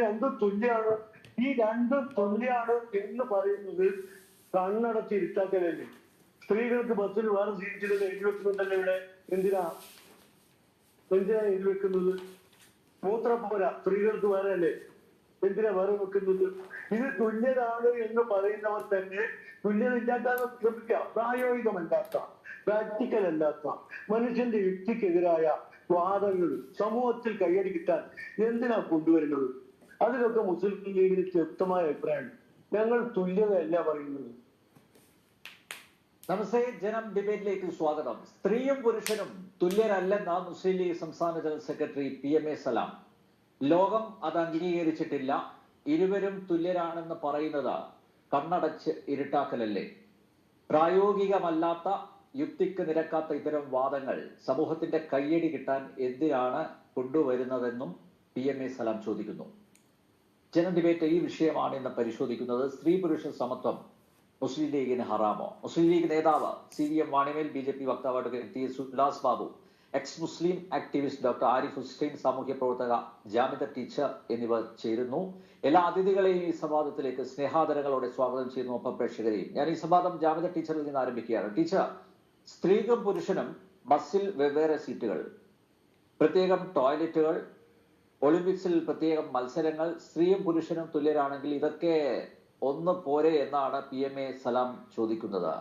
രണ്ടും തുല്യാണ്. ഈ രണ്ടും തുല്യാണ് എന്ന് പറയുന്നത് കണ്ണടച്ച് ഇരുട്ടാക്കലല്ലേ സ്ത്രീകൾക്ക് ബസ്സിൽ വേറെ സീറ്റിൽ എഴുതി വെക്കുന്നുണ്ടല്ലോ ഇവിടെ? എന്തിനാ? എന്തിനാ എഴുതി വെക്കുന്നത്? പോരാ സ്ത്രീകൾക്ക് വേറെ അല്ലേ? എന്തിനാ വേറെ വെക്കുന്നത്? ഇത് തുല്യതാണ് എന്ന് പറയുന്നവർ തന്നെ തുല്യത ഇല്ലാത്ത ശ്രമിക്കുക പ്രായോഗികമല്ലാത്ത പ്രാക്ടിക്കൽ അല്ലാത്ത മനുഷ്യന്റെ യുക്തിക്കെതിരായ വാദങ്ങൾ സമൂഹത്തിൽ കൈയടി കിട്ടാൻ എന്തിനാ കൊണ്ടുവരുന്നത്? അതിലൊക്കെ മുസ്ലിം ലീഗിന് വ്യക്തമായ അഭിപ്രായമാണ് ഞങ്ങൾ തുല്യതയല്ല പറയുന്നത്. നമസ്തേ ജനം ഡിബേറ്റിലേക്ക് സ്വാഗതം. സ്ത്രീയും പുരുഷനും തുല്യരല്ലെന്ന മുസ്ലിം ലീഗ് സംസ്ഥാന general secretary P M A Salam. ലോകം അത് അംഗീകരിച്ചിട്ടില്ല. ഇരുവരും തുല്യരാണെന്ന് പറയുന്നത് കണ്ണടച്ച് ഇരുട്ടാക്കലല്ലേ? പ്രായോഗികമല്ലാത്ത യുക്തിക്ക് നിരക്കാത്ത ഇത്തരം വാദങ്ങൾ സമൂഹത്തിന്റെ കയ്യടി കിട്ടാൻ എന്തിനാണ് കൊണ്ടുവരുന്നതെന്നും പി എം എ സലാം ചോദിക്കുന്നു. ജനം ഡിബേറ്റ് ഈ വിഷയമാണ് ഇന്ന് പരിശോധിക്കുന്നത് സ്ത്രീ പുരുഷ സമത്വം മുസ്ലിം ലീഗിന് ഹറാമോ? മുസ്ലിം ലീഗ് നേതാവ് C V M Vanimel B J P വക്താവ് T S Ullas Babu ex Muslim activist doctor Arif Hussain സാമൂഹ്യ പ്രവർത്തക ജാമിദ ടീച്ചർ എന്നിവർ ചേരുന്നു. എല്ലാ അതിഥികളെയും ഈ സംവാദത്തിലേക്ക് സ്നേഹാദരങ്ങളോടെ സ്വാഗതം ചെയ്യുന്നു ഒപ്പം പ്രേക്ഷകരെയും. ഞാൻ ഈ സംവാദം ജാമിദ ടീച്ചറിൽ നിന്ന് ആരംഭിക്കുകയാണ്. ടീച്ചർ സ്ത്രീക്കും പുരുഷനും ബസ്സിൽ വെവ്വേറെ സീറ്റുകൾ പ്രത്യേകം ടോയ്ലറ്റുകൾ ഒളിമ്പിക്സിൽ പ്രത്യേകം മത്സരങ്ങൾ സ്ത്രീയും പുരുഷനും തുല്യരാണെങ്കിൽ ഇതൊക്കെ ഒന്ന് പോരെ എന്നാണ് പി എം എ സലാം ചോദിക്കുന്നത്.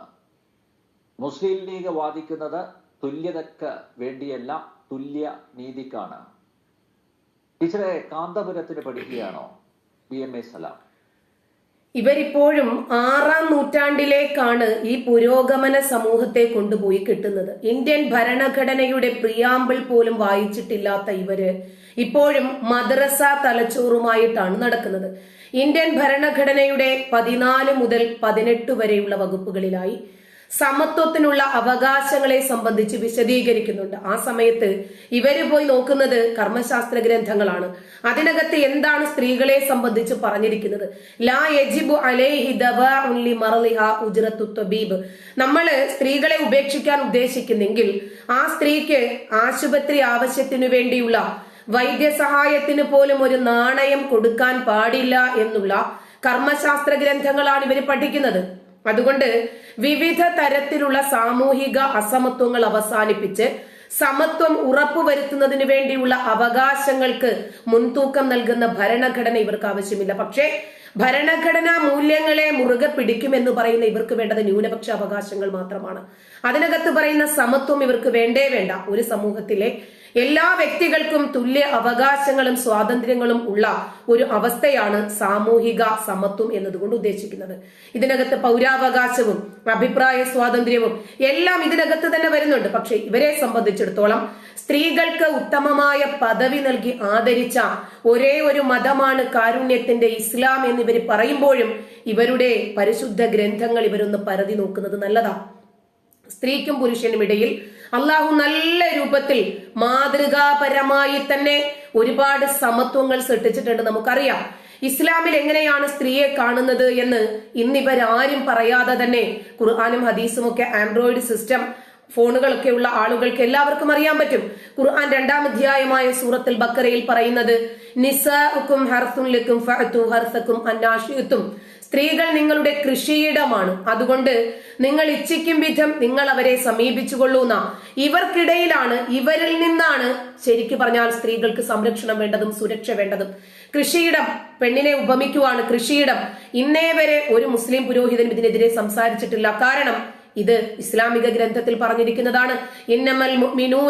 മുസ്ലിം ലീഗ് വാദിക്കുന്നത് തുല്യതക്ക് വേണ്ടിയല്ല തുല്യ നീതിക്കാണ്. ടീച്ചറെ കാന്തപുരത്തിന് പഠിക്കുകയാണോ പി എം എ സലാം? ഇവരിപ്പോഴും ആറാം നൂറ്റാണ്ടിലേക്കാണ് ഈ പുരോഗമന സമൂഹത്തെ കൊണ്ടുപോയി കിട്ടുന്നത്. ഇന്ത്യൻ ഭരണഘടനയുടെ പ്രിയാമ്പിൾ പോലും വായിച്ചിട്ടില്ലാത്ത ഇവർ ഇപ്പോഴും മദ്രസ തലച്ചോറുമായിട്ടാണ് നടക്കുന്നത്. ഇന്ത്യൻ ഭരണഘടനയുടെ പതിനാല് മുതൽ പതിനെട്ട് വരെയുള്ള വകുപ്പുകളിലായി സമത്വത്തിനുള്ള അവകാശങ്ങളെ സംബന്ധിച്ച് വിശദീകരിക്കുന്നുണ്ട്. ആ സമയത്ത് ഇവർ പോയി നോക്കുന്നത് കർമ്മശാസ്ത്ര ഗ്രന്ഥങ്ങളാണ്. അതിനകത്ത് എന്താണ് സ്ത്രീകളെ സംബന്ധിച്ച് പറഞ്ഞിരിക്കുന്നത്? ലാ യജിബു അലൈഹി ദവാഉൻ ലിമർളിഹ ഉജ്റത്തു തബീബ് നമ്മൾ സ്ത്രീകളെ ഉപേക്ഷിക്കാൻ ഉദ്ദേശിക്കുന്നെങ്കിൽ ആ സ്ത്രീക്ക് ആശുപത്രി ആവശ്യത്തിനു വേണ്ടിയുള്ള വൈദ്യസഹായത്തിന് പോലും ഒരു നാണയം കൊടുക്കാൻ പാടില്ല എന്നുള്ള കർമ്മശാസ്ത്ര ഗ്രന്ഥങ്ങളാണ് ഇവർ പഠിക്കുന്നത്. അതുകൊണ്ട് വിവിധ തരത്തിലുള്ള സാമൂഹിക അസമത്വങ്ങൾ അവസാനിപ്പിച്ച് സമത്വം ഉറപ്പുവരുത്തുന്നതിന് വേണ്ടിയുള്ള അവകാശങ്ങൾക്ക് മുൻതൂക്കം നൽകുന്ന ഭരണഘടന ഇവർക്ക് ആവശ്യമില്ല. പക്ഷേ ഭരണഘടനാ മൂല്യങ്ങളെ മുറുകെ പിടിക്കുമെന്ന് പറയുന്ന ഇവർക്ക് വേണ്ടത് ന്യൂനപക്ഷ അവകാശങ്ങൾ മാത്രമാണ്. അതിനകത്ത് പറയുന്ന സമത്വം ഇവർക്ക് വേണ്ടേ വേണ്ട. ഒരു സമൂഹത്തിലെ എല്ലാ വ്യക്തികൾക്കും തുല്യ അവകാശങ്ങളും സ്വാതന്ത്ര്യങ്ങളും ഉള്ള ഒരു അവസ്ഥയാണ് സാമൂഹിക സമത്വം എന്നതുകൊണ്ട് ഉദ്ദേശിക്കുന്നത്. ഇതിനകത്ത് പൗരാവകാശവും അഭിപ്രായ സ്വാതന്ത്ര്യവും എല്ലാം ഇതിനകത്ത് തന്നെ വരുന്നുണ്ട്. പക്ഷെ ഇവരെ സംബന്ധിച്ചിടത്തോളം സ്ത്രീകൾക്ക് ഉത്തമമായ പദവി നൽകി ആദരിച്ച ഒരേ ഒരു മതമാണ് കാരുണ്യത്തിന്റെ ഇസ്ലാം എന്ന് ഇവർ പറയുമ്പോഴും ഇവരുടെ പരിശുദ്ധ ഗ്രന്ഥങ്ങൾ ഇവരൊന്ന് പരതി നോക്കുന്നത് നല്ലതാണ് സ്ത്രീക്കും പുരുഷനും ഇടയിൽ അള്ളാഹു നല്ല രൂപത്തിൽ മാതൃകാപരമായി തന്നെ ഒരുപാട് സമത്വങ്ങൾ സൃഷ്ടിച്ചിട്ടുണ്ട് നമുക്കറിയാം. ഇസ്ലാമിൽ എങ്ങനെയാണ് സ്ത്രീയെ കാണുന്നത് എന്ന് ഇന്നിവരാരും പറയാതെ തന്നെ ഖുർആാനും ഹദീസും ഒക്കെ ആൻഡ്രോയിഡ് സിസ്റ്റം ഫോണുകളൊക്കെ ഉള്ള ആളുകൾക്ക് എല്ലാവർക്കും അറിയാൻ പറ്റും. ഖുർആൻ രണ്ടാം അധ്യായമായ സൂറത്തിൽ ബക്കറയിൽ പറയുന്നത് നിസും ഹർസും ഹർസക്കും അന്നാഷിയത്തും. സ്ത്രീകൾ നിങ്ങളുടെ കൃഷിയിടമാണ്. അതുകൊണ്ട് നിങ്ങൾ ഇച്ഛിക്കും വിധം നിങ്ങൾ അവരെ സമീപിച്ചുകൊള്ളൂന്ന. ഇവർക്കിടയിലാണ് ഇവരിൽ നിന്നാണ് ശരിക്കു പറഞ്ഞാൽ സ്ത്രീകൾക്ക് സംരക്ഷണം വേണ്ടതും സുരക്ഷ വേണ്ടതും. കൃഷിയിടം പെണ്ണിനെ ഉപമിക്കുവാണ് കൃഷിയിടം. ഇന്നേ വരെ ഒരു മുസ്ലിം പുരോഹിതനും ഇതിനെതിരെ സംസാരിച്ചിട്ടില്ല. കാരണം ഇത് ഇസ്ലാമിക ഗ്രന്ഥത്തിൽ പറഞ്ഞിരിക്കുന്നതാണ്. ഇന്നമൽ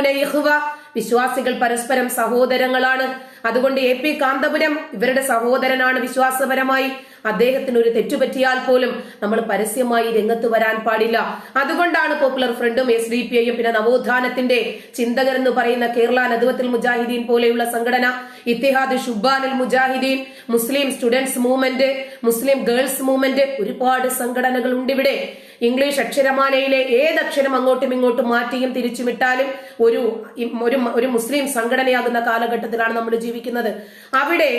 ഇഖ്വ വിശ്വാസികൾ പരസ്പരം സഹോദരങ്ങളാണ്. അതുകൊണ്ട് എ പി കാന്തപുരം ഇവരുടെ സഹോദരനാണ് വിശ്വാസപരമായി. അദ്ദേഹത്തിന് ഒരു തെറ്റുപറ്റിയാൽ പോലും നമ്മൾ പരസ്യമായി രംഗത്ത് വരാൻ പാടില്ല. അതുകൊണ്ടാണ് പോപ്പുലർ ഫ്രണ്ടും എസ് ഡി പി ഐയും പിന്നെ നവോത്ഥാനത്തിന്റെ ചിന്തകർ എന്ന് പറയുന്ന കേരള നദുവത്തിൽ മുജാഹിദീൻ പോലെയുള്ള സംഘടന Ittihad Shubbanul Mujahideen Muslim students movement Muslim girls movement ഒരുപാട് സംഘടനകൾ ഉണ്ട് ഇവിടെ. ഇംഗ്ലീഷ് അക്ഷരമാലയിലെ ഏത് അക്ഷരം അങ്ങോട്ടും ഇങ്ങോട്ടും മാറ്റിയും തിരിച്ചുമിട്ടാലും ഒരു ഒരു മുസ്ലിം സംഘടനയാകുന്ന കാലഘട്ടത്തിലാണ് നമ്മൾ ജീവിക്കുന്നത് അവിടെ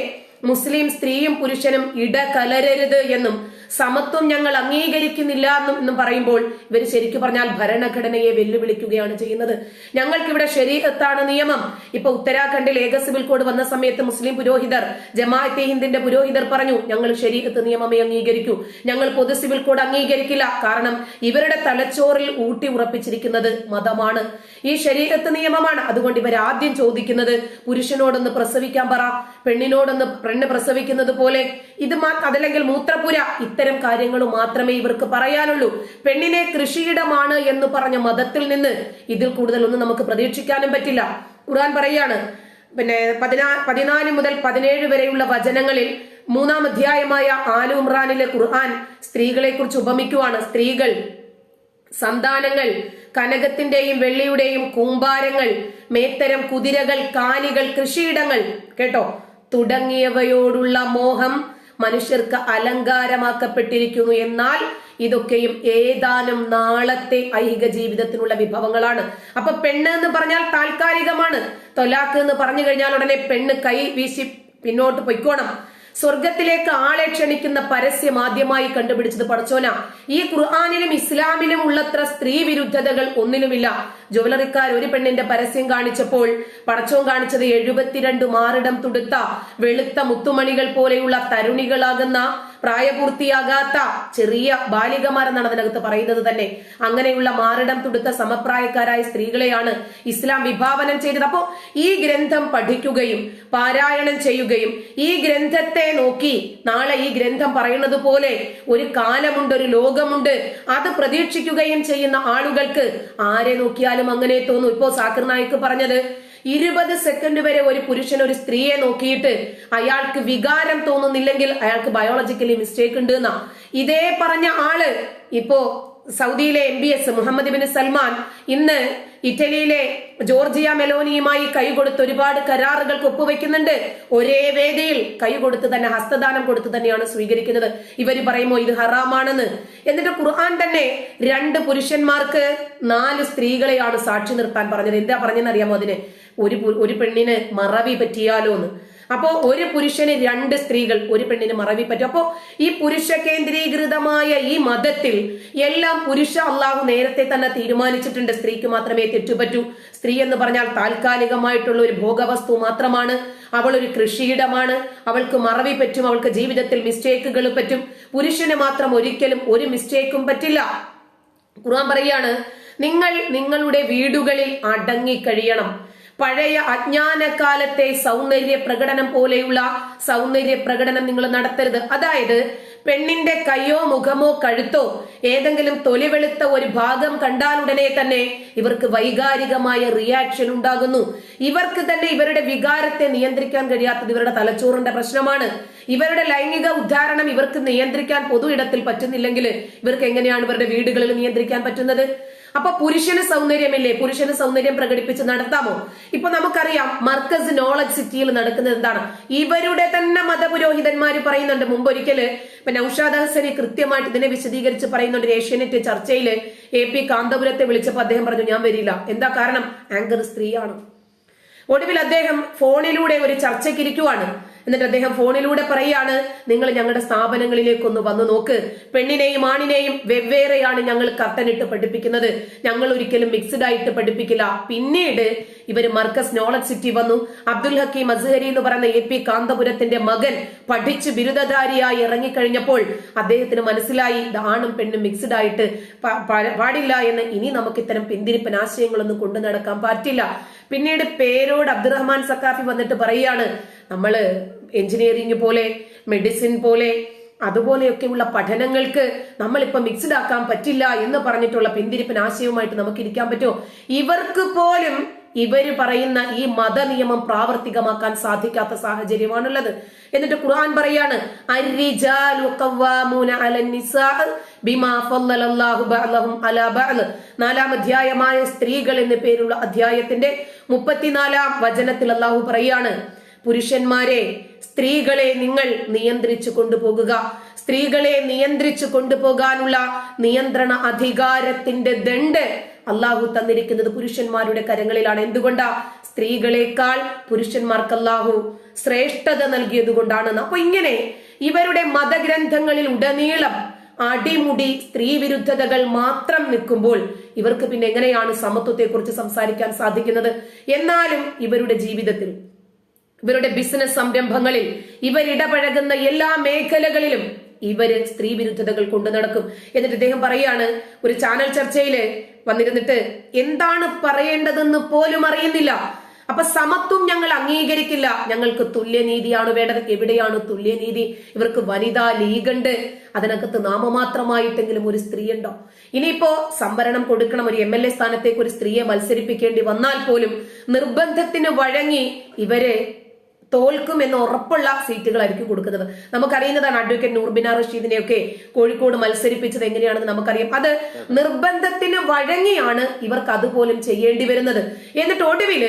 മുസ്ലിം സ്ത്രീയും പുരുഷനും ഇടകലരരുത് എന്നും സമത്വം ഞങ്ങൾ അംഗീകരിക്കുന്നില്ല എന്നും എന്നും പറയുമ്പോൾ ഇവർ ശരിക്കു പറഞ്ഞാൽ ഭരണഘടനയെ വെല്ലുവിളിക്കുകയാണ് ചെയ്യുന്നത്. ഞങ്ങൾക്കിവിടെ ശരീരത്താണ് നിയമം? ഇപ്പൊ ഉത്തരാഖണ്ഡിൽ ഏക സിവിൽ കോഡ് വന്ന സമയത്ത് മുസ്ലിം പുരോഹിതർ ജമാഅത്തെ ഹിന്ദിന്റെ പുരോഹിതർ പറഞ്ഞു ഞങ്ങൾ ശരീരത്ത് നിയമമേ അംഗീകരിക്കൂ. ഞങ്ങൾ പൊതു സിവിൽ കോഡ് അംഗീകരിക്കില്ല. കാരണം ഇവരുടെ തലച്ചോറിൽ ഊട്ടി ഉറപ്പിച്ചിരിക്കുന്നത് മതമാണ്. ഈ ശരീരത്ത് നിയമമാണ്. അതുകൊണ്ട് ഇവർ ആദ്യം ചോദിക്കുന്നത് പുരുഷനോടൊന്ന് പ്രസവിക്കാൻ പറ പെണ്ണിനോടൊന്ന് പെണ്ണ് പ്രസവിക്കുന്നത് പോലെ ഇത് അതല്ലെങ്കിൽ മൂത്രപുര. ഇത്തരം കാര്യങ്ങൾ മാത്രമേ ഇവർക്ക് പറയാനുള്ളൂ. പെണ്ണിനെ കൃഷിയിടമാണ് എന്ന് പറഞ്ഞ മതത്തിൽ നിന്ന് ഇതിൽ കൂടുതൽ ഒന്നും നമുക്ക് പ്രതീക്ഷിക്കാനും പറ്റില്ല. ഖുർആൻ പറയാണ് പിന്നെ പതിനാ പതിനാല് മുതൽ പതിനേഴ് വരെയുള്ള വചനങ്ങളിൽ മൂന്നാം അധ്യായമായ ആലു ഇമ്രാനിലെ ഖുർആൻ സ്ത്രീകളെ കുറിച്ച് ഉപമിക്കുവാണ്. സ്ത്രീകൾ സന്താനങ്ങൾ കനകത്തിന്റെയും വെള്ളിയുടെയും കൂമ്പാരങ്ങൾ മേത്തരം കുതിരകൾ കാലികൾ കൃഷിയിടങ്ങൾ കേട്ടോ? തുടങ്ങിയവയോടുള്ള മോഹം മനുഷ്യർക്ക് അലങ്കാരമാക്കപ്പെട്ടിരിക്കുന്നു എന്നാൽ ഇതൊക്കെയും ഏതാനും നാളത്തെ ഐഹിക ജീവിതത്തിനുള്ള വിഭവങ്ങളാണ്. അപ്പൊ പെണ്ണ് എന്ന് പറഞ്ഞാൽ താൽക്കാലികമാണ്. തൊലാക്ക് എന്ന് പറഞ്ഞു കഴിഞ്ഞാൽ ഉടനെ പെണ്ണ് കൈ വീശി പിന്നോട്ട് പൊയ്ക്കോണം. സ്വർഗത്തിലേക്ക് ആളെ ക്ഷണിക്കുന്ന പരസ്യം ആദ്യമായി കണ്ടുപിടിച്ചത് പടച്ചോന. ഈ ഖുർആാനിലും ഇസ്ലാമിലും ഉള്ളത്ര സ്ത്രീ വിരുദ്ധതകൾ ഒന്നിനുമില്ല. ജ്വല്ലറിക്കാർ ഒരു പെണ്ണിന്റെ പരസ്യം കാണിച്ചപ്പോൾ പടച്ചോൻ കാണിച്ചത് എഴുപത്തിരണ്ട് മാറിടം തുടുത്ത വെളുത്ത മുത്തുമണികൾ പോലെയുള്ള തരുണികളാകുന്ന പ്രായപൂർത്തിയാകാത്ത ചെറിയ ബാലികമാരെന്നാണ് അതിനകത്ത് പറയുന്നത് തന്നെ. അങ്ങനെയുള്ള മാറിടം തുടുത്ത സമപ്രായക്കാരായ സ്ത്രീകളെയാണ് ഇസ്ലാം വിഭാവനം ചെയ്തത്. അപ്പോ ഈ ഗ്രന്ഥം പഠിക്കുകയും പാരായണം ചെയ്യുകയും ഈ ഗ്രന്ഥത്തെ നോക്കി നാളെ ഈ ഗ്രന്ഥം പറയുന്നത് പോലെ ഒരു കാലമുണ്ട് ഒരു ലോകമുണ്ട്. അത് പ്രതീക്ഷിക്കുകയും ചെയ്യുന്ന ആളുകൾക്ക് ആരെ നോക്കിയാലും അങ്ങനെ തോന്നും. ഇപ്പോ സാക്കിർ നായിക്ക് പറഞ്ഞത് ഇരുപത് സെക്കൻഡ് വരെ ഒരു പുരുഷൻ ഒരു സ്ത്രീയെ നോക്കിയിട്ട് അയാൾക്ക് വികാരം തോന്നുന്നില്ലെങ്കിൽ അയാൾക്ക് ബയോളജിക്കലി മിസ്റ്റേക്ക് ഉണ്ട് എന്നാ ഇതേ പറഞ്ഞ ആൾ ഇപ്പോ സൗദിയിലെ M B S Mohammed bin Salman ഇന്ന് ഇറ്റലിയിലെ ജോർജിയ മെലോനിയുമായി കൈകൊടുത്ത് ഒരുപാട് കരാറുകൾക്ക് ഒപ്പുവെക്കുന്നുണ്ട്. ഒരേ വേദിയിൽ കൈ കൊടുത്ത് തന്നെ ഹസ്തദാനം കൊടുത്ത് തന്നെയാണ് സ്വീകരിക്കുന്നത്. ഇവർ പറയുമോ ഇത് ഹറാമാണെന്ന്? എന്നിട്ട് ഖുർആൻ തന്നെ രണ്ട് പുരുഷന്മാർക്ക് നാല് സ്ത്രീകളെയാണ് സാക്ഷി നിർത്താൻ പറഞ്ഞത്. എന്താ പറഞ്ഞെന്നറിയാമോ അതിന്? ഒരു ഒരു പെണ്ണിന് മറവി പറ്റിയാലോ എന്ന് അപ്പോ ഒരു പുരുഷന് രണ്ട് സ്ത്രീകൾ ഒരു പെണ്ണിന് മറവി പറ്റും. അപ്പോ ഈ പുരുഷ കേന്ദ്രീകൃതമായ ഈ മതത്തിൽ എല്ലാം പുരുഷ അള്ളാഹു നേരത്തെ തന്നെ തീരുമാനിച്ചിട്ടുണ്ട് സ്ത്രീക്ക് മാത്രമേ തെറ്റുപറ്റൂ. സ്ത്രീ എന്ന് പറഞ്ഞാൽ താൽക്കാലികമായിട്ടുള്ള ഒരു ഭോഗവസ്തു മാത്രമാണ്. അവൾ ഒരു കൃഷിയിടമാണ്. അവൾക്ക് മറവി പറ്റും. അവൾക്ക് ജീവിതത്തിൽ മിസ്റ്റേക്കുകൾ പറ്റും. പുരുഷന് മാത്രം ഒരിക്കലും ഒരു മിസ്റ്റേക്കും പറ്റില്ല. ഖുർആൻ പറയാണ് നിങ്ങൾ നിങ്ങളുടെ വീടുകളിൽ അടങ്ങിക്കഴിയണം പഴയ അജ്ഞാനകാലത്തെ സൗന്ദര്യ പ്രകടനം പോലെയുള്ള സൗന്ദര്യ പ്രകടനം നിങ്ങൾ നടത്തരുത്. അതായത് പെണ്ണിന്റെ കയ്യോ മുഖമോ കഴുത്തോ ഏതെങ്കിലും തൊലിവെളുത്ത ഒരു ഭാഗം കണ്ടാൽ ഉടനെ തന്നെ ഇവർക്ക് വൈകാരികമായ റിയാക്ഷൻ ഉണ്ടാകുന്നു. ഇവർക്ക് തന്നെ ഇവരുടെ വികാരത്തെ നിയന്ത്രിക്കാൻ കഴിയാത്തത് ഇവരുടെ തലച്ചോറിന്റെ പ്രശ്നമാണ്. ഇവരുടെ ലൈംഗിക ഉദ്ധാരണം ഇവർക്ക് നിയന്ത്രിക്കാൻ പൊതു ഇടത്തിൽ പറ്റുന്നില്ലെങ്കിൽ ഇവർക്ക് എങ്ങനെയാണ് ഇവരുടെ വീടുകളിൽ നിയന്ത്രിക്കാൻ പറ്റുന്നത്? അപ്പൊ പുരുഷന് സൗന്ദര്യമില്ലേ? പുരുഷന് സൗന്ദര്യം പ്രകടിപ്പിച്ച് നടത്താമോ? ഇപ്പൊ നമുക്കറിയാം മർക്കസ് നോളജ് സിറ്റിയിൽ നടക്കുന്നത് എന്താണ്? ഇവരുടെ തന്നെ മതപുരോഹിതന്മാർ പറയുന്നുണ്ട്. മുമ്പ് ഒരിക്കൽ ഇപ്പൊ നൌഷാദ് ഹസനെ കൃത്യമായിട്ട് ഇതിനെ വിശദീകരിച്ച് പറയുന്നുണ്ട്. ഏഷ്യനെറ്റ് ചർച്ചയിൽ എ പി കാന്തപുരത്തെ വിളിച്ചപ്പോൾ അദ്ദേഹം പറഞ്ഞു ഞാൻ വരില്ല. എന്താ കാരണം? ആങ്കർ സ്ത്രീയാണ്. ഒടുവിൽ അദ്ദേഹം ഫോണിലൂടെ ഒരു ചർച്ചയ്ക്ക് ഇരിക്കുവാണ്. എന്നിട്ട് അദ്ദേഹം ഫോണിലൂടെ പറയാണ് നിങ്ങൾ ഞങ്ങളുടെ സ്ഥാപനങ്ങളിലേക്കൊന്ന് വന്ന് നോക്ക്. പെണ്ണിനെയും ആണിനെയും വെവ്വേറെയാണ് ഞങ്ങൾ കർട്ടനിട്ട് പഠിപ്പിക്കുന്നത്. ഞങ്ങൾ ഒരിക്കലും മിക്സ്ഡ് ആയിട്ട് പഠിപ്പിക്കില്ല. പിന്നീട് ഇവർ മർക്കസ് നോളജ് സിറ്റി വന്നു. അബ്ദുൽ ഹക്കീം അസ്ഹരി എന്ന് പറയുന്ന എ പി കാന്തപുരത്തിന്റെ മകൻ പഠിച്ച് ബിരുദധാരിയായി ഇറങ്ങിക്കഴിഞ്ഞപ്പോൾ അദ്ദേഹത്തിന് മനസ്സിലായി ആണും പെണ്ണും മിക്സ്ഡ് ആയിട്ട് പാടില്ല എന്ന് ഇനി നമുക്ക് ഇത്തരം പിന്തിരിപ്പൻ ആശയങ്ങളൊന്നും കൊണ്ടു നടക്കാൻ പറ്റില്ല. പിന്നീട് പേരോട് അബ്ദുറഹ്മാൻ സക്കാഫി വന്നിട്ട് പറയാണ് നമ്മൾ എഞ്ചിനീയറിംഗ് പോലെ മെഡിസിൻ പോലെ അതുപോലെയൊക്കെയുള്ള പഠനങ്ങൾക്ക് നമ്മളിപ്പോൾ മിക്സ്ഡ് ആക്കാൻ പറ്റില്ല എന്ന് പറഞ്ഞിട്ടുള്ള പിന്തിരിപ്പൻ ആശയവുമായിട്ട് നമുക്ക് ഇരിക്കാൻ പറ്റുമോ ഇവർക്ക് പോലും ഇവർ പറയുന്ന ഈ മതനിയമം പ്രാവർത്തികമാക്കാൻ സാധിക്കാത്ത സാഹചര്യമാണുള്ളത് എന്നിട്ട് ഖുർആൻ പറയാണ്. നാലാം അധ്യായമായ സ്ത്രീകൾ എന്ന് പേരുള്ള അധ്യായത്തിന്റെ മുപ്പത്തിനാലാം വചനത്തിൽ അള്ളാഹു പറയാണ് പുരുഷന്മാരെ സ്ത്രീകളെ നിങ്ങൾ നിയന്ത്രിച്ചു കൊണ്ടുപോകുക. സ്ത്രീകളെ നിയന്ത്രിച്ചു കൊണ്ടുപോകാനുള്ള നിയന്ത്രണ അധികാരത്തിന്റെ ദണ്ട് അള്ളാഹു തന്നിരിക്കുന്നത് പുരുഷന്മാരുടെ കരങ്ങളിലാണ്. എന്തുകൊണ്ടാ? സ്ത്രീകളെക്കാൾ പുരുഷന്മാർക്ക് അല്ലാഹു ശ്രേഷ്ഠത നൽകിയത് കൊണ്ടാണെന്ന് അപ്പൊ ഇങ്ങനെ ഇവരുടെ മതഗ്രന്ഥങ്ങളിൽ ഉടനീളം അടിമുടി സ്ത്രീ വിരുദ്ധതകൾ മാത്രം നിൽക്കുമ്പോൾ ഇവർക്ക് പിന്നെ എങ്ങനെയാണ് സമത്വത്തെക്കുറിച്ച് സംസാരിക്കാൻ സാധിക്കുന്നത്? എന്നാലും ഇവരുടെ ജീവിതത്തിൽ ഇവരുടെ ബിസിനസ് സംരംഭങ്ങളിൽ ഇവരിടപഴകുന്ന എല്ലാ മേഖലകളിലും ഇവർ സ്ത്രീ വിരുദ്ധതകൾ കൊണ്ടു നടക്കും. എന്നിട്ട് ഇദ്ദേഹം പറയാണ് ഒരു ചാനൽ ചർച്ചയിൽ വന്നിരുന്നിട്ട് എന്താണ് പറയേണ്ടതെന്ന് പോലും അറിയുന്നില്ല. അപ്പൊ സമത്വം ഞങ്ങൾ അംഗീകരിക്കില്ല. ഞങ്ങൾക്ക് തുല്യനീതിയാണ് വേണ്ടത്. എവിടെയാണ് തുല്യനീതി? ഇവർക്ക് വനിതാ ലീഗുണ്ട്. അതിനകത്ത് നാമമാത്രമായിട്ടെങ്കിലും ഒരു സ്ത്രീ ഉണ്ടോ ഇനിയിപ്പോ സംവരണം കൊടുക്കണം. ഒരു എം എൽ എ സ്ഥാനത്തേക്ക് ഒരു സ്ത്രീയെ മത്സരിപ്പിക്കേണ്ടി വന്നാൽ പോലും നിർബന്ധത്തിന് വഴങ്ങി ഇവർ തോൽക്കും എന്ന് ഉറപ്പുള്ള സീറ്റുകളായിരിക്കും കൊടുക്കുന്നത്. നമുക്കറിയുന്നതാണ് അഡ്വക്കേറ്റ് നൂർബിന റഷീദിനെയൊക്കെ കോഴിക്കോട് മത്സരിപ്പിച്ചത് എങ്ങനെയാണെന്ന് നമുക്കറിയാം. അത് നിർബന്ധത്തിന് വഴങ്ങിയാണ് ഇവർക്ക് അതുപോലും ചെയ്യേണ്ടി വരുന്നത്. എന്നിട്ട് ഒടുവിൽ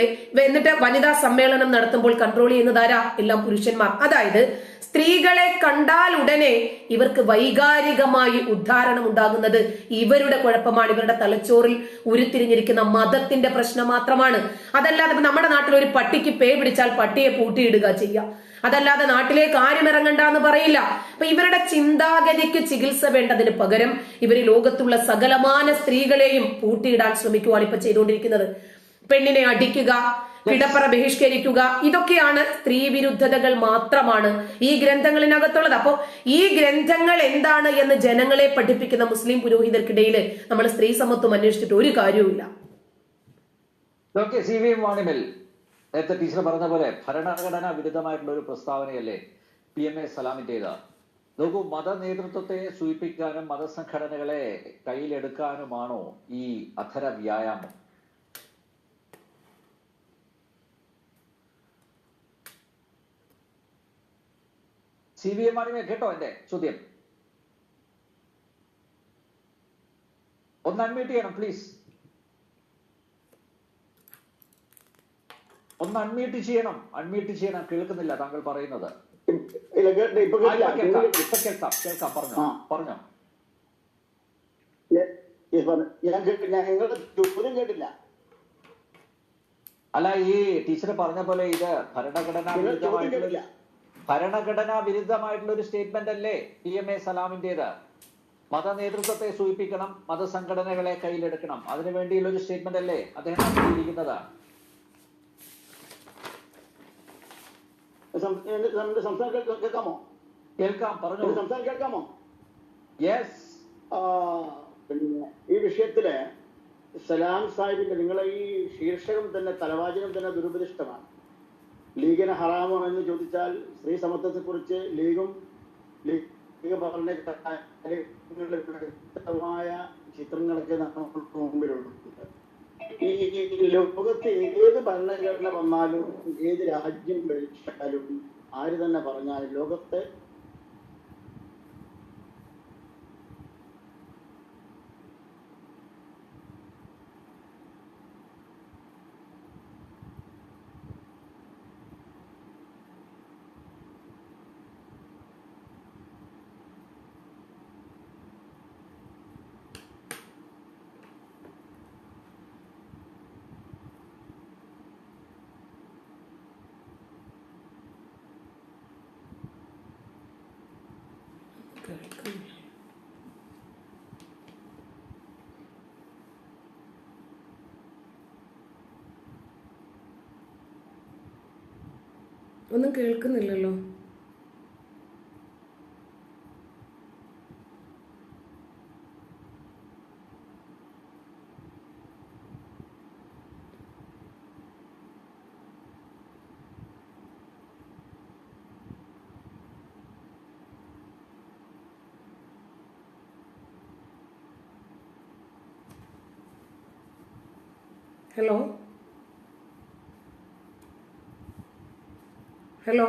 എന്നിട്ട് വനിതാ സമ്മേളനം നടത്തുമ്പോൾ കൺട്രോൾ ചെയ്യുന്നതാരാ എല്ലാം പുരുഷന്മാർ. അതായത് സ്ത്രീകളെ കണ്ടാൽ ഉടനെ ഇവർക്ക് വൈകാരികമായി ഉദ്ധാരണം ഉണ്ടാകുന്നത് ഇവരുടെ കുഴപ്പമാണ്. ഇവരുടെ തലച്ചോറിൽ ഉരുത്തിരിഞ്ഞിരിക്കുന്ന മതത്തിന്റെ പ്രശ്നം മാത്രമാണ്. അതല്ലാതെ നമ്മുടെ നാട്ടിൽ ഒരു പട്ടിക്ക് പേ പിടിച്ചാൽ പട്ടിയെ പൂട്ടിയിടുക ചെയ്യാം. അതല്ലാതെ നാട്ടിലേക്ക് ആരും ഇറങ്ങണ്ട എന്ന് പറയില്ല. അപ്പൊ ഇവരുടെ ചിന്താഗതിക്ക് ചികിത്സ വേണ്ടതിന് പകരം ഇവർ ലോകത്തുള്ള സകലമാന സ്ത്രീകളെയും പൂട്ടിയിടാൻ ശ്രമിക്കുവാണ് ഇപ്പൊ ചെയ്തുകൊണ്ടിരിക്കുന്നത്. പെണ്ണിനെ അടിക്കുക കിടപ്പറ ബഹിഷ്കരിക്കുക ഇതൊക്കെയാണ് സ്ത്രീ വിരുദ്ധതകൾ മാത്രമാണ് ഈ ഗ്രന്ഥങ്ങളിനകത്തുള്ളത്. അപ്പോ ഈ ഗ്രന്ഥങ്ങൾ എന്താണ് എന്ന് ജനങ്ങളെ പഠിപ്പിക്കുന്ന മുസ്ലിം പുരോഹിതർക്കിടയിൽ നമ്മൾ സ്ത്രീ സമത്വം അന്വേഷിച്ചിട്ട് ഒരു കാര്യവുമില്ല. ഡോക്ടർ സി വി വാണിമൽ നേരത്തെ ടീച്ചർ പറഞ്ഞ പോലെ ഭരണഘടനാ വിരുദ്ധമായിട്ടുള്ള ഒരു പ്രസ്താവനയല്ലേ പി എം എ സലാമിന്റേത്? നോക്കൂ മത നേതൃത്വത്തെ സൂചിപ്പിക്കാനും മതസംഘടനകളെ കയ്യിലെടുക്കാനുമാണോ ഈ അധര വ്യായാമം സി വി എം മാണിമേ കേട്ടോ എന്റെ ചോദ്യം. ഒന്ന് അൺമ്യൂട്ട് ചെയ്യണം പ്ലീസ് ഒന്ന് അൺമ്യൂട്ട് ചെയ്യണം. അൺമ്യൂട്ട് ചെയ്യണം. കേൾക്കുന്നില്ല താങ്കൾ പറയുന്നത്. കേൾക്കാം. കേൾക്കാം. പറഞ്ഞോ. പറഞ്ഞോ. ഞാൻ- yes, പറഞ്ഞു. ഞാൻ കേട്ടില്ല. ഞങ്ങളുടെ ചോദ്യം കേട്ടില്ല. അല്ല ഈ ടീച്ചർ പറഞ്ഞ പോലെ ഇത് ഭരണഘടനാ ഭരണഘടനാ വിരുദ്ധമായിട്ടുള്ള ഒരു സ്റ്റേറ്റ്മെന്റ് അല്ലേ പി എം എ സലാമിന്റെത് മത നേതൃത്വത്തെ സൂചിപ്പിക്കണം മതസംഘടനകളെ കയ്യിലെടുക്കണം. അതിനു വേണ്ടിയുള്ള ഒരു സ്റ്റേറ്റ്മെന്റ് അല്ലേ അദ്ദേഹം നടത്തിയിരിക്കുന്നത് സംസാരം കേൾക്കാമോ? കേൾക്കാം പറഞ്ഞു എന്റെ സംസാരം കേൾക്കാമോ? യെസ് പിന്നെ ഈ വിഷയത്തിൽ സലാം സാഹിബിന്റെ നിങ്ങളെ ഈ ശീർഷകം തന്നെ തലവാചകം തന്നെ ദുരുപദിഷ്ടമാണ് ലീഗിന് ഹറാമോ എന്ന് ചോദിച്ചാൽ സ്ത്രീ സമത്വത്തെ കുറിച്ച് ലീഗും ലീഗ് പറഞ്ഞ വ്യക്തമായ ചിത്രങ്ങളൊക്കെ നമുക്ക് മുമ്പിലുണ്ട്. ഈ ലോകത്ത് ഏത് ഭരണഘടന വന്നാലും ഏത് രാജ്യം ഭരിച്ചാലും ആര് തന്നെ പറഞ്ഞാലും ലോകത്തെ ഒന്നും കേൾക്കുന്നില്ലല്ലോ. ഹലോ? ഹലോ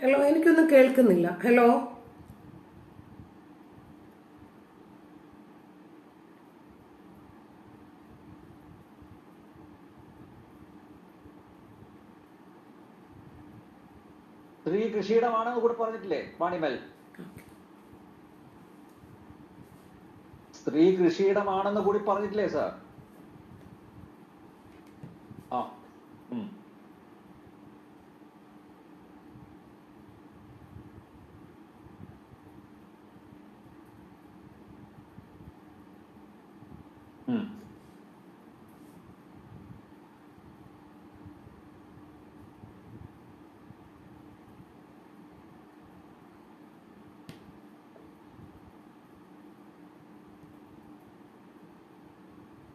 ഹലോ എനിക്കൊന്നും കേൾക്കുന്നില്ല. ഹലോ സ്ത്രീ കൃഷിയിടമാണെന്ന് കൂടെ പറഞ്ഞിട്ടില്ലേ? വാണിമൽ. സ്ത്രീ കൃഷിയിടമാണെന്ന് കൂടി പറഞ്ഞിട്ടില്ലേ സാർ ആ.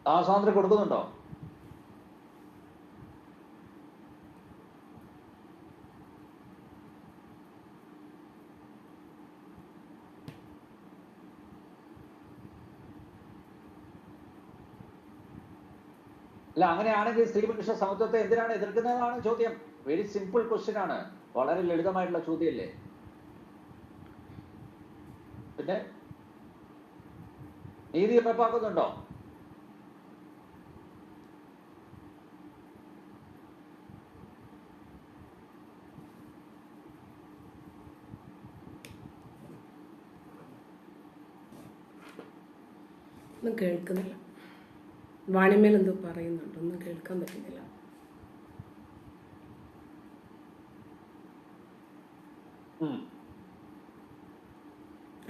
ആ സ്വാതന്ത്ര്യം കൊടുക്കുന്നുണ്ടോ? അല്ല അങ്ങനെയാണെങ്കിൽ സ്ത്രീ പുരുഷ സമത്വത്തെ എന്തിനാണ് എതിർക്കുന്നതാണ് ചോദ്യം. വെരി സിമ്പിൾ ക്വസ്റ്റ്യൻ ആണ്. വളരെ ലളിതമായിട്ടുള്ള ചോദ്യമല്ലേ? പിന്നെ നീതി ഉറപ്പാക്കുന്നുണ്ടോ? ഒന്നും കേൾക്കുന്നില്ല. വാണിമേൽ എന്തോ പറയുന്നുണ്ട്. ഒന്നും കേൾക്കാൻ പറ്റുന്നില്ല.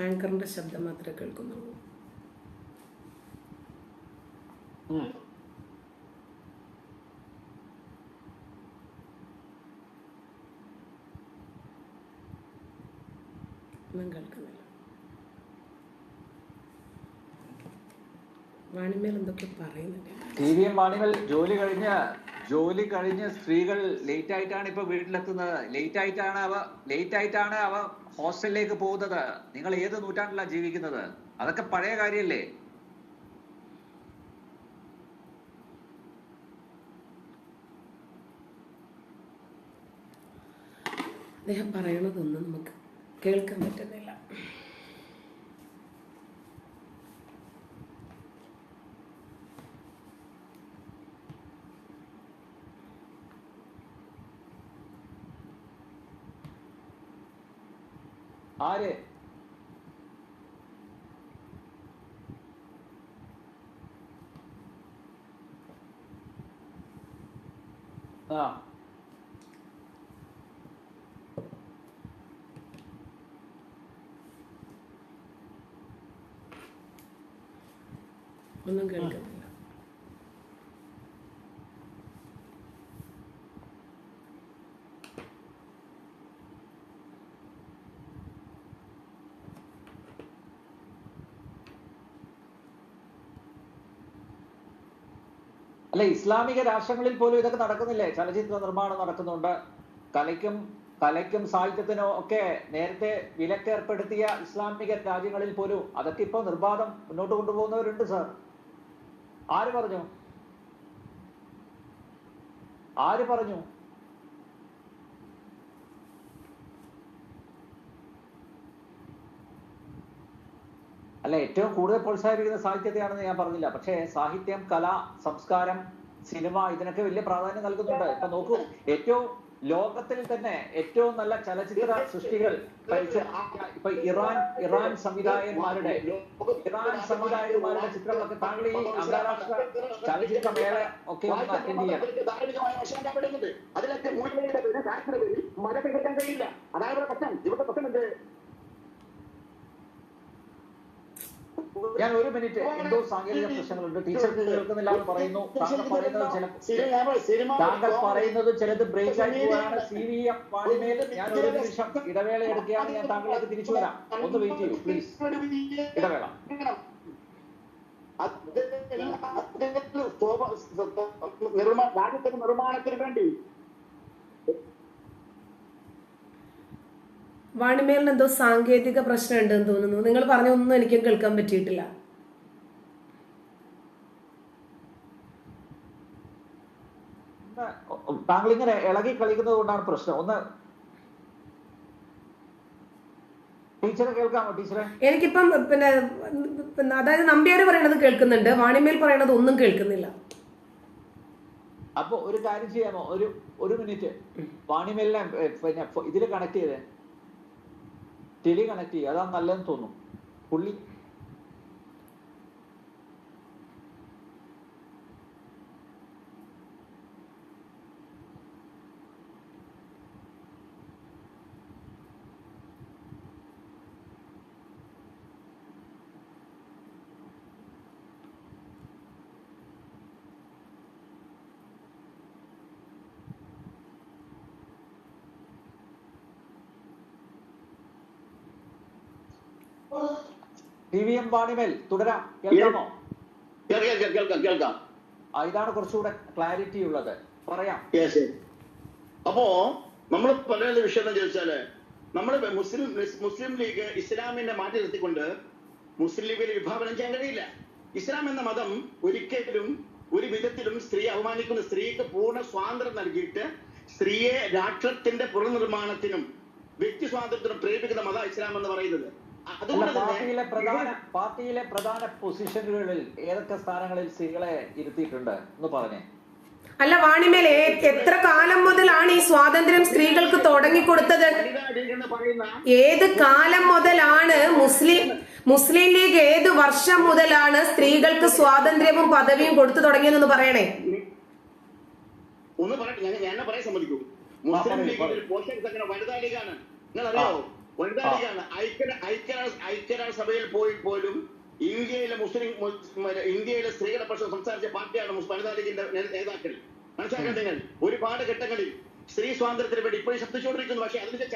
ആങ്കറിന്റെ ശബ്ദം മാത്രമേ കേൾക്കുന്നുള്ളൂ. ഒന്നും കേൾക്കുന്നില്ല. വാണിമേൽ എന്തൊക്കെ പറയുന്നുണ്ട്? ടി വി എം മാണിമേൽ ജോലി കഴിഞ്ഞ ജോലി കഴിഞ്ഞ് സ്ത്രീകൾ ലേറ്റ് ആയിട്ടാണ് ഇപ്പൊ വീട്ടിലെത്തുന്നത്. ലേറ്റ് ആയിട്ടാണ് അവ ലേറ്റ് ആയിട്ടാണ് അവ ഹോസ്റ്റലിലേക്ക് പോകുന്നത്. നിങ്ങൾ ഏത് നൂറ്റാണ്ടിലാണ് ജീവിക്കുന്നത്? അതൊക്കെ പഴയ കാര്യല്ലേ? അദ്ദേഹം പറയണതൊന്നും നമുക്ക് കേൾക്കാൻ പറ്റുന്നില്ല. ആര്? ആ. ഒന്നും കേൾക്കുന്നില്ല. അല്ല ഇസ്ലാമിക രാഷ്ട്രങ്ങളിൽ പോലും ഇതൊക്കെ നടക്കുന്നില്ലേ? ചലച്ചിത്ര നിർമ്മാണം നടക്കുന്നുണ്ട്. കലയ്ക്കും കലയ്ക്കും സാഹിത്യത്തിനും ഒക്കെ നേരത്തെ വിലക്കേർപ്പെടുത്തിയ ഇസ്ലാമിക രാജ്യങ്ങളിൽ പോലും അതൊക്കെ ഇപ്പൊ നിർബാധം മുന്നോട്ട് കൊണ്ടുപോകുന്നവരുണ്ട് സാർ. ആര് പറഞ്ഞു? ആര് പറഞ്ഞു? അല്ല ഏറ്റവും കൂടുതൽ പ്രോത്സാഹിപ്പിക്കുന്ന സാഹിത്യത്തെയാണെന്ന് ഞാൻ പറഞ്ഞില്ല. പക്ഷേ സാഹിത്യം കല സംസ്കാരം സിനിമ ഇതിനൊക്കെ വലിയ പ്രാധാന്യം നൽകുന്നുണ്ട്. ഇപ്പൊ നോക്കൂ ഏറ്റവും ലോകത്തിൽ തന്നെ ഏറ്റവും നല്ല ചലച്ചിത്ര സൃഷ്ടികൾ ഇപ്പൊ ഇറാൻ ഇറാൻ സംവിധായകന്മാരുടെ ഇറാൻ സംവിധായകന്മാരുടെ ചിത്രങ്ങളൊക്കെ താങ്കൾ ഈ അന്താരാഷ്ട്ര ചലച്ചിത്ര മേള ഒക്കെ ഒന്ന് അറ്റൻഡ് ചെയ്യണം അതിലൊക്കെ പിടിക്കാൻ കഴിയില്ല അതാണ് പ്രശ്നം ഇവിടുത്തെ പ്രശ്നം എന്ത് ഞാൻ ഒരു മിനിറ്റ് എന്തോ സാങ്കേതിക പ്രശ്നങ്ങളുണ്ട്. ടീച്ചർക്ക് കേൾക്കുന്നില്ല എന്ന് പറയുന്നു. താങ്കൾ പറയുന്നത് ചില താങ്കൾ പറയുന്നത് ചിലത് ബ്രേക്ക് ആയി പോവാണ്. സി വി എം വാണിമേൽ ഞാൻ ഒരു നിമിഷം ഇടവേള എടുക്കുകയാണ്. ഞാൻ താങ്കളിലേക്ക് തിരിച്ചു വരാം. ഒന്ന് വെയിറ്റ് ചെയ്യൂ പ്ലീസ് ഇടവേള. നിർമ്മാണ രാജ്യത്തിന്റെ നിർമ്മാണത്തിന് വേണ്ടി വാണിമേലിന് എന്തോ സാങ്കേതിക പ്രശ്നം ഉണ്ടെന്ന് തോന്നുന്നു. നിങ്ങൾ പറഞ്ഞ ഒന്നും എനിക്ക് കേൾക്കാൻ പറ്റിയിട്ടില്ല. താങ്കൾ ഇങ്ങനെ ഇളകി കളിക്കുന്നത് കൊണ്ടാണ് പ്രശ്നം. ഒന്ന് ടീച്ചറെ കേൾക്കാമോ? ടീച്ചറെ? എനിക്കിപ്പം പിന്നെ അതായത് നമ്പ്യാര് പറയണത് കേൾക്കുന്നുണ്ട്. വാണിമേൽ പറയണത് ഒന്നും കേൾക്കുന്നില്ല. അപ്പൊ ഒരു കാര്യം ചെയ്യാമോ? ഒരു ഒരു മിനിറ്റ്. വാണിമേലിനെ പിന്നെ ഇതിൽ കണക്ട് ചെയ്തേ. ടെലി കണക്ട് ചെയ്യുക. അതാണ് നല്ലതെന്ന് തോന്നുന്നു. പുള്ളി ടി വി എം വാണിമേൽ തുടരാം. കേൾക്കാമോ? കേൾക്കാം ഇതാണ് കുറച്ചുകൂടെ ക്ലാരിറ്റി ഉള്ളത്. പറയാം. അപ്പോ നമ്മൾ പറയുന്ന വിഷയം എന്താ ചോദിച്ചാൽ നമ്മുടെ മുസ്ലിം മുസ്ലിം ലീഗ് ഇസ്ലാമിനെ മാറ്റി നിർത്തിക്കൊണ്ട് മുസ്ലിം ലീഗിനെ വിഭാവനം ചെയ്യാൻ കഴിയില്ല. ഇസ്ലാം എന്ന മതം ഒരിക്കലും ഒരു വിധത്തിലും സ്ത്രീ അപമാനിക്കുന്ന സ്ത്രീക്ക് പൂർണ സ്വാതന്ത്ര്യം നൽകിയിട്ട് സ്ത്രീയെ രാഷ്ട്രത്തിന്റെ പുനർനിർമ്മാണത്തിനും വ്യക്തി സ്വാതന്ത്ര്യത്തിനും പ്രേരിപ്പിക്കുന്ന മത ഇസ്ലാം എന്ന് പറയുന്നത്. പാർട്ടിയിലെ പ്രധാന പാർട്ടിയിലെ പ്രധാന പൊസിഷനുകളിൽ ഏതൊക്കെ സ്ഥാനങ്ങളിൽ സ്ത്രീകളെ ഇരുത്തിയിട്ടുണ്ട് എന്ന് പറഞ്ഞേ. അല്ല വാണിമേൽ എത്ര കാലം മുതലാണ് ഈ സ്വാതന്ത്ര്യം സ്ത്രീകൾക്ക് തുടങ്ങിക്കൊടുത്തത്? വനിതാ എന്ന് പറയുന്ന ഏത് കാലം മുതലാണ് മുസ്ലിം മുസ്ലിം ലീഗ് ഏത് വർഷം മുതലാണ് സ്ത്രീകൾക്ക് സ്വാതന്ത്ര്യവും പദവിയും കൊടുത്തു തുടങ്ങിയതെന്ന് പറയണേ. ഒന്ന് പറയട്ടെ ഞാൻ ഞാൻ പറയാൻ സമ്മതിക്കൂ. മുസ്ലിം ലീഗ് പറയൂ. പോഷൻ സംഘടന വനിതാ ലീഗാണ്. നിങ്ങൾ അറിയാവോ ലീഗാണ് ഐക്യ ഐക്യരാഷ്ട്ര ഐക്യരാഷ്ട്ര സഭയിൽ പോയി പോലും ഇന്ത്യയിലെ മുസ്ലിം മുസ്- ഇന്ത്യയിലെ സ്ത്രീകളുടെ പക്ഷം സംസാരിച്ച പാർട്ടിയാണ് വനിതാ ലീഗിന്റെ നേതാക്കൾ. മനസ്സിലാക്കാൻ നിങ്ങൾ? ഒരുപാട് ഘട്ടങ്ങളിൽ സ്ത്രീ സ്വാതന്ത്ര്യത്തിന് വേണ്ടി ഇപ്പോഴും ശബ്ദിച്ചുകൊണ്ടിരിക്കുന്നു. പക്ഷേ അതിന്റെ